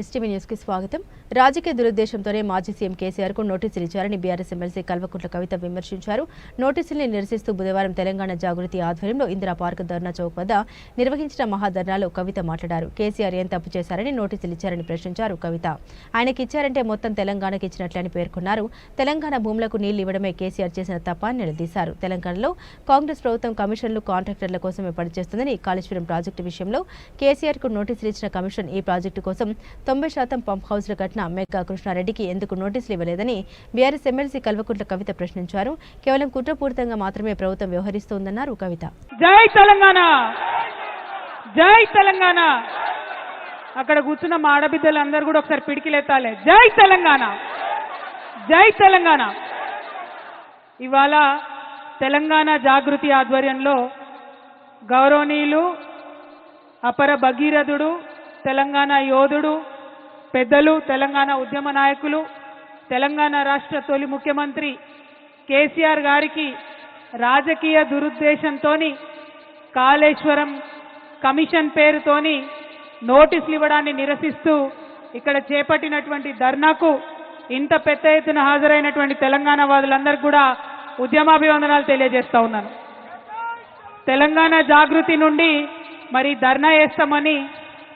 STV న్యూస్కి స్వాగతం. రాజకీయ దురుద్దేశంతోనే మాజీ సీఎం కేసీఆర్కు నోటీసులు ఇచ్చారని బీఆర్ఎస్ ఎమ్మెల్సీ కల్వకుంట్ల కవిత విమర్శించారు. నోటీసుల్ని నిరసిస్తూ బుధవారం తెలంగాణ జాగృతి ఆధ్వర్యంలో ఇందిరా పార్క్ ధర్నా చౌక్ వద్ద నిర్వహించిన మహాధర్నాలో కవిత మాట్లాడారు. కేసీఆర్ ఏం తప్పు చేశారని నోటీసులు ఇచ్చారని ప్రశ్నించారు కవిత. ఆయనకి ఇచ్చారంటే మొత్తం తెలంగాణకి ఇచ్చినట్లని పేర్కొన్నారు. తెలంగాణ భూములకు నీళ్ళు ఇవ్వడమే కేసీఆర్ చేసిన తప్ప నిలదీశారు. తెలంగాణలో కాంగ్రెస్ ప్రభుత్వం కమిషన్లు కాంట్రాక్టర్ల కోసమే పనిచేస్తుందని కాళేశ్వరం ప్రాజెక్టు విషయంలో కేసీఆర్కు నోటీసులు ఇచ్చిన కమిషన్ ఈ ప్రాజెక్టు కోసం తొంభై శాతం పంప్ హౌస్ల కట్టిన మెగా కృష్ణారెడ్డికి ఎందుకు నోటీసులు ఇవ్వలేదని బీఆర్ఎస్ ఎమ్మెల్సీ కల్వకుంట్ల కవిత ప్రశ్నించారు. కేవలం కుట్రపూరితంగా మాత్రమే ప్రభుత్వం వ్యవహరిస్తోందన్నారు కవిత. జై తెలంగాణ! జై తెలంగాణ! అక్కడ కూర్చున్న మా ఆడబిడ్డలందరూ కూడా ఒకసారి పిడికిలెత్తాలి. జై తెలంగాణ! జై తెలంగాణ! ఇవాళ తెలంగాణ జాగృతి ఆధ్వర్యంలో గౌరవనీయులు అపర భగీరథుడు తెలంగాణ యోధుడు పెద్దలు తెలంగాణ ఉద్యమ నాయకులు తెలంగాణ రాష్ట్ర తొలి ముఖ్యమంత్రి కేసీఆర్ గారికి రాజకీయ దురుద్దేశంతోని కాళేశ్వరం కమిషన్ పేరుతోని నోటీసులు ఇవ్వడాన్ని నిరసిస్తూ ఇక్కడ చేపట్టినటువంటి ధర్నాకు ఇంత పెద్ద ఎత్తున హాజరైనటువంటి తెలంగాణ వాదులందరికీ కూడా ఉద్యమాభివందనాలు తెలియజేస్తా ఉన్నాను. తెలంగాణ జాగృతి నుండి మరి ధర్నా చేస్తామని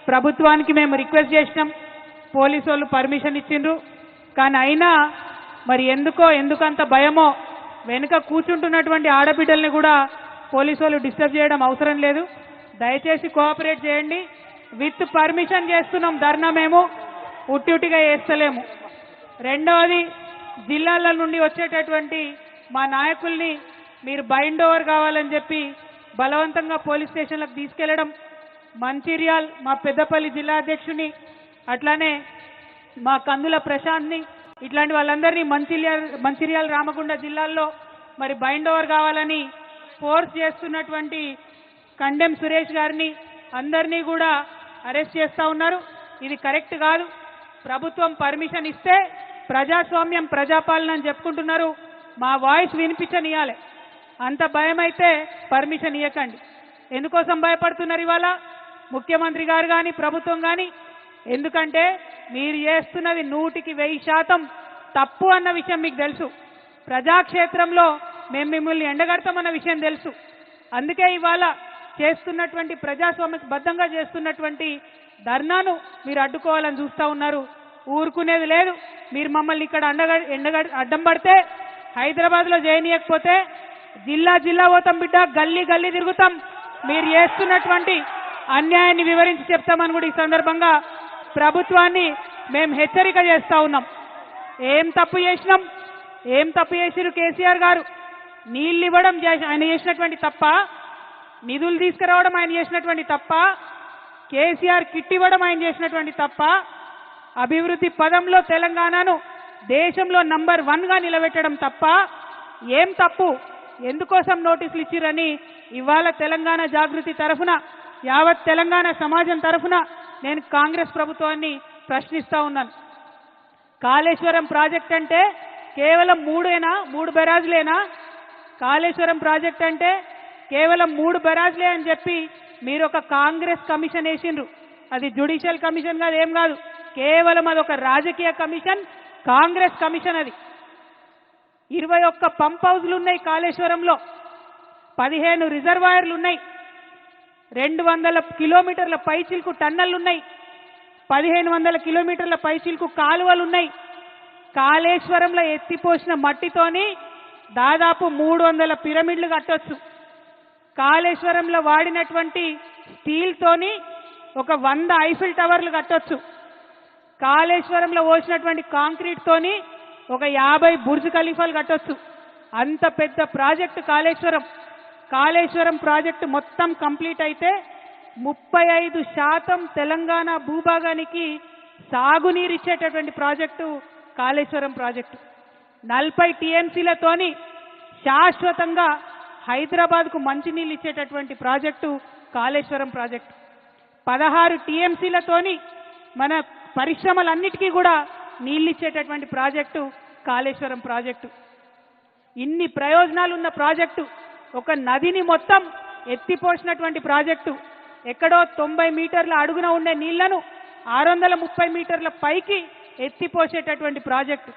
ప్రభుత్వానికి మేము రిక్వెస్ట్ చేసినాం. పోలీసు వాళ్ళు పర్మిషన్ ఇచ్చిండ్రు. కానీ అయినా మరి ఎందుకో ఎందుకంత భయమో వెనుక కూర్చుంటున్నటువంటి ఆడబిడ్డల్ని కూడా పోలీసు వాళ్ళు డిస్టర్బ్ చేయడం అవసరం లేదు. దయచేసి కోఆపరేట్ చేయండి. విత్ పర్మిషన్ చేస్తున్నాం ధర్నా మేము. ఉట్టి ఉట్టిగా చేస్తలేము. రెండవది జిల్లాల నుండి వచ్చేటటువంటి మా నాయకుల్ని మీరు బైండ్ ఓవర్ కావాలని చెప్పి బలవంతంగా పోలీస్ స్టేషన్లకు తీసుకెళ్ళడం మంచిర్యాల్ మా పెద్దపల్లి జిల్లా అధ్యక్షుని అట్లానే మా కందుల ప్రశాంత్ని ఇట్లాంటి వాళ్ళందరినీ మంచిర్యాల్ మంచిర్యాల రామగుండ జిల్లాల్లో మరి బైండ్ ఓవర్ కావాలని ఫోర్స్ చేస్తున్నటువంటి కండెం సురేష్ గారిని అందరినీ కూడా అరెస్ట్ చేస్తా ఉన్నారు. ఇది కరెక్ట్ కాదు. ప్రభుత్వం పర్మిషన్ ఇస్తే ప్రజాస్వామ్యం ప్రజాపాలన అని చెప్పుకుంటున్నారు. మా వాయిస్ వినిపించనియాలి. అంత భయం అయితే పర్మిషన్ ఇవ్వకండి ఎందుకోసం భయపడుతున్నారు ఇవాళ? ముఖ్యమంత్రి గారు కానీ ప్రభుత్వం కానీ ఎందుకంటే మీరు చేస్తున్నది నూటికి వెయ్యి శాతం తప్పు అన్న విషయం మీకు తెలుసు. ప్రజాక్షేత్రంలో మేము మిమ్మల్ని ఎండగడతామన్న విషయం తెలుసు. అందుకే ఇవాళ చేస్తున్నటువంటి ప్రజాస్వామ్యబద్ధంగా చేస్తున్నటువంటి ధర్నాను మీరు అడ్డుకోవాలని చూస్తా ఉన్నారు. ఊరుకునేది లేదు. మీరు మమ్మల్ని ఇక్కడ అండగ ఎండగ అడ్డం పడితే హైదరాబాద్లో చేయనీయకపోతే జిల్లా జిల్లా పోతాం బిడ్డ గల్లీ గల్లీ తిరుగుతాం. మీరు చేస్తున్నటువంటి అన్యాయాన్ని వివరించి చెప్తామని కూడా ఈ సందర్భంగా ప్రభుత్వాన్ని మేము హెచ్చరిక చేస్తా ఉన్నాం. ఏం తప్పు చేసినాం? ఏం తప్పు చేసిరు కేసీఆర్ గారు? నీళ్ళు ఇవ్వడం ఆయన చేసినటువంటి తప్ప నిధులు తీసుకురావడం ఆయన చేసినటువంటి తప్ప కేసీఆర్ కిట్ ఇవ్వడం ఆయన చేసినటువంటి తప్ప అభివృద్ధి పదంలో తెలంగాణను దేశంలో నంబర్ వన్గా నిలబెట్టడం తప్ప ఏం తప్పు? ఎందుకోసం నోటీసులు ఇచ్చిరని ఇవాళ తెలంగాణ జాగృతి తరఫున యావత్ తెలంగాణ సమాజం తరఫున నేను కాంగ్రెస్ ప్రభుత్వాన్ని ప్రశ్నిస్తా ఉన్నాను. కాళేశ్వరం ప్రాజెక్ట్ అంటే కేవలం మూడేనా? మూడు బెరాజులేనా? కాళేశ్వరం ప్రాజెక్ట్ అంటే కేవలం మూడు బెరాజులే అని చెప్పి మీరు ఒక కాంగ్రెస్ కమిషన్ వేసిండ్రు. అది జుడిషియల్ కమిషన్ కాదు ఏం కాదు. కేవలం అది ఒక రాజకీయ కమిషన్ కాంగ్రెస్ కమిషన్ అది. ఇరవై ఒక్క పంప్ హౌజ్లు ఉన్నాయి కాళేశ్వరంలో. పదిహేను రిజర్వాయర్లు ఉన్నాయి. రెండు వందల కిలోమీటర్ల పైచిల్కు టన్నెల్ ఉన్నాయి పదిహేను వందల కిలోమీటర్ల పైచిల్కు కాలువలు ఉన్నాయి కాళేశ్వరంలో ఎత్తిపోసిన మట్టితోని దాదాపు మూడు వందల పిరమిడ్లు కట్టొచ్చు. కాళేశ్వరంలో వాడినటువంటి స్టీల్తోని ఒక వంద ఐఫిల్ టవర్లు కట్టొచ్చు. కాళేశ్వరంలో పోసినటువంటి కాంక్రీట్తోని ఒక యాభై బుర్జ్ ఖలీఫాలు కట్టొచ్చు. అంత పెద్ద ప్రాజెక్టు కాళేశ్వరం. కాళేశ్వరం ప్రాజెక్టు మొత్తం కంప్లీట్ అయితే ముప్పై ఐదు శాతం తెలంగాణ భూభాగానికి సాగునీరు ఇచ్చేటటువంటి ప్రాజెక్టు కాళేశ్వరం ప్రాజెక్టు. నలభై టీఎంసీలతోని శాశ్వతంగా హైదరాబాద్కు మంచినీళ్ళు ఇచ్చేటటువంటి ప్రాజెక్టు కాళేశ్వరం ప్రాజెక్టు. పదహారు టీఎంసీలతోని మన పరిశ్రమలన్నిటికీ కూడా నీళ్ళు ఇచ్చేటటువంటి ప్రాజెక్టు కాళేశ్వరం ప్రాజెక్టు. ఇన్ని ప్రయోజనాలు ఉన్న ప్రాజెక్టు ఒక నదిని మొత్తం ఎత్తిపోసినటువంటి ప్రాజెక్టు. ఎక్కడో తొంభై మీటర్ల అడుగున ఉండే నీళ్ళను ఆరు వందల ముప్పై మీటర్ల పైకి ఎత్తిపోసేటటువంటి ప్రాజెక్టు.